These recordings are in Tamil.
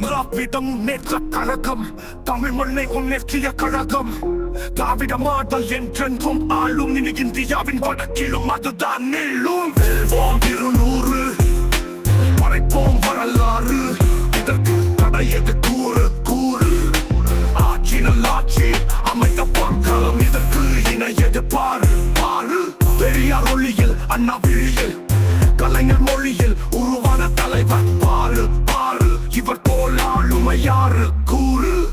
திராவிடம் முன்னேற்ற கழகம் தமிழ் மண்ணை முன்னேற்றிய கழகம். திராவிட மாடல் என்றென்றும் ஆளும் இனி இந்தியாவின் வடக்கிலும் அதுதான் நெல்லும். வெல்வோம் இருநூறு மறைப்போம் வரலாறு. இதற்கு தடையது கூறு கூறு. ஆட்சி நல்லாட்சி அமைத்த பக்கம் இதற்கு இணையது பாரு பாரு பெரியார் ஒளியில் அண்ணா ஆறு கூறு.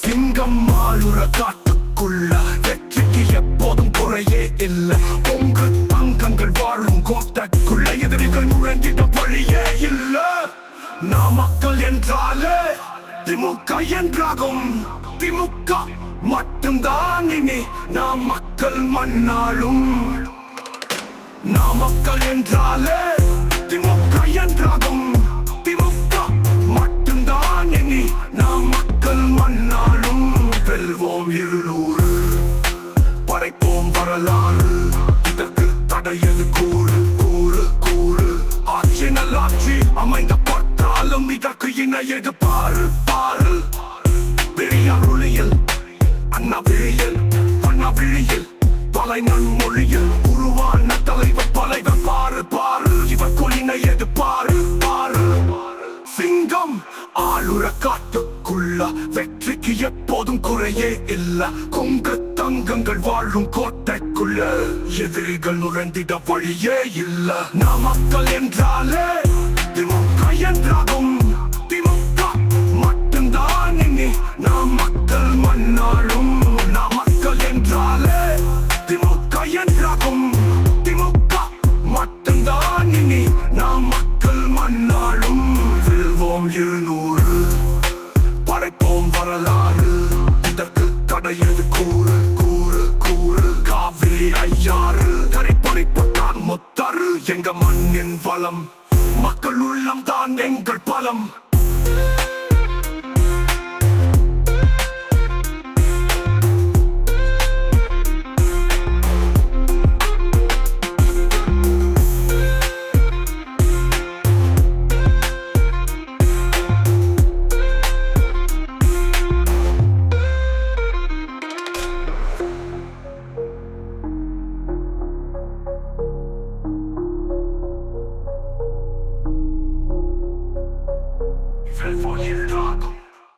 சிங்கம் மாலுற காட்டுக்குள்ள வெற்றிக்கு எப்போதும் குறையே இல்லை. பொங்கு தங்கங்கள் வாழும் கோட்டைக்குள்ள எதிரிகள் நுழைந்திட வழியே இல்லை. நாமக்கல் என்றாலே திமுக என்றாகும். திமுக மட்டும்தான் இனி நாம் மக்கள் மண்ணாளும். நாமக்கல் என்றாலே திமுக இதற்கு தடையது கூறு கூறு கூறு. ஆட்சி நல்லாட்சி அமைந்த பட்டாலும் இதற்கு இணையது பாரு பாரு பெரியார் ஒளியில் அண்ணா விழியில் அண்ணா விழியில் பலை நன்மொழியில் உருவான தலைவர் பலைவர் பாரு பாரு இவர் கொலினையது பாரு பாரு சிங்கம் ஆளுற காட்டுக்குள்ள வெற்றிக்கு எப்போதும் குறையே இல்ல. கொங்கு தங்கங்கள் வாழும் கோட்டைக்குள்ள. எதிரிகள் நுழைந்திட வழியே இல்ல. நாம் மக்கள் என்றாலே திமுக என்றாகும். திமுக மட்டும்தான் இனி நாம் மக்கள் மன்னாலும் நாம் மக்கள் என்றாலே திமுக என்றாகும். திமுக மட்டும்தான் இனி நாம் மக்கள் மன்னாலும் செல்வோம் இருநூறு படைப்போம் வரலாறு. இதற்கு தடையது கூறு? கூறு காவிரி ஐயாறு கரைப்படைப்பட்டான் முத்தரு எங்க மண்ணின் வளம். மக்கள் உள்ளம் தான் எங்கள் பலம்.